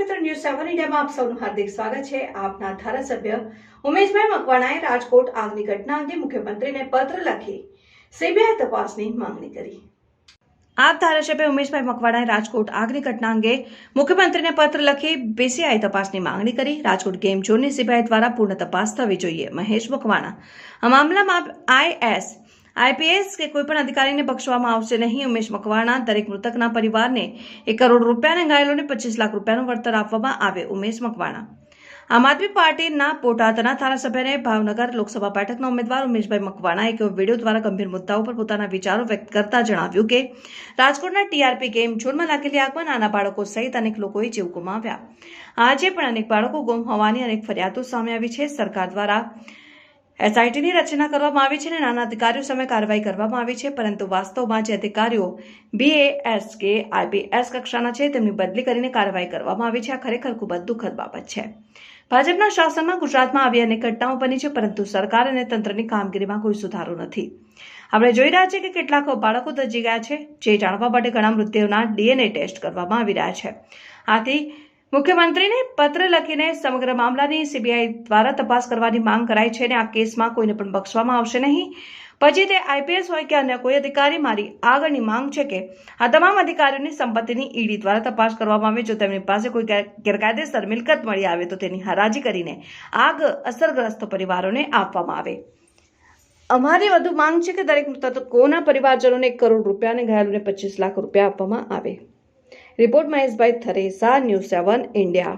મીડિયામાં આપ સૌનું હાર્દિક સ્વાગત છે. આપના ધારાસભ્ય ઉમેશભાઈ મકવાણાએ રાજકોટ આગની ઘટના અંગે મુખ્યમંત્રીને પત્ર લખી સીબીઆઈ તપાસની માંગણી કરી. આપ ધારાસભ્ય ઉમેશભાઈ મકવાણાએ રાજકોટ આગની ઘટના અંગે મુખ્યમંત્રીને પત્ર લખી બીસીઆઈ તપાસની માંગણી કરી. રાજકોટ ગેમ ઝોનની સીબીઆઈ દ્વારા પૂર્ણ તપાસ થવી જોઈએ. મહેશ મકવાણા. આ મામલામાં આઈએસ આઈપીએસ કે કોઈપણ અધિકારીને બક્ષવામાં આવશે નહીં. ઉમેશ મકવાણા, દરેક મૃતકના પરિવારને એક કરોડ રૂપિયા અને ઘાયલોને પચીસ લાખ રૂપિયાનું વળતર આપવામાં આવે, ઉમેશ મકવાણા. આમ આદમી પાર્ટીના બોટાદના ધારાસભ્યને ભાવનગર લોકસભા બેઠકના ઉમેદવાર ઉમેશભાઈ મકવાણાએ એક વીડિયો દ્વારા ગંભીર મુદ્દાઓ પર પોતાના વિચારો વ્યક્ત કરતા જણાવ્યું કે, રાજકોટના ટીઆરપી ગેમ ઝોનમાં લાગેલી આગમાં નાના બાળકો સહિત અનેક લોકોએ જીવ ગુમાવ્યા. આજે પણ અનેક બાળકો ગુમ હોવાની અનેક ફરિયાદો સામે આવી છે. સરકાર દ્વારા એસઆઈટીની રચના કરવામાં આવી છે અને નાના અધિકારીઓ સામે કાર્યવાહી કરવામાં આવી છે, પરંતુ વાસ્તવમાં જે અધિકારીઓ બીએએસ કે આઈપીએસ કક્ષાના છે, તેમની બદલી કરીને કાર્યવાહી કરવામાં આવી છે. આ ખરેખર ખૂબ જ દુઃખદ બાબત છે. ભાજપના શાસનમાં ગુજરાતમાં આવી અનેક ઘટનાઓ બની છે, પરંતુ સરકાર અને તંત્રની કામગીરીમાં કોઈ સુધારો નથી. આપણે જોઈ રહ્યા છીએ કે કેટલાક બાળકો દજી ગયા છે, જે જાણવા માટે ઘણા મૃતદેહોના ડીએનએ ટેસ્ટ કરવામાં આવી રહ્યા છે. આથી મુખ્યમંત્રીને પત્ર લખીને સમગ્ર મામલાની સીબીઆઈ દ્વારા તપાસ કરવાની માંગ કરાઈ છે અને આ કેસમાં કોઈને પણ બક્ષવામાં આવશે નહીં. પછી તે આઈપીએસ હોય કે અન્ય કોઈ અધિકારી, મારી આગળની માંગ છે કે આ તમામ અધિકારીઓની સંપત્તિની ઈડી દ્વારા તપાસ કરવામાં આવે. જો તેમની પાસે કોઈ ગેરકાયદેસર મિલકત મળી આવે તો તેની હરાજી કરીને આગ અસરગ્રસ્ત પરિવારોને આપવામાં આવે. અમારી વધુ માંગ છે કે દરેક મૃતકોના પરિવારજનોને એક કરોડ રૂપિયા અને ઘાયલોને પચીસ લાખ રૂપિયા આપવામાં આવે. રિપોર્ટ મહેશભાઈ થરેસા ન્યૂઝ સેવન ઇન્ડિયા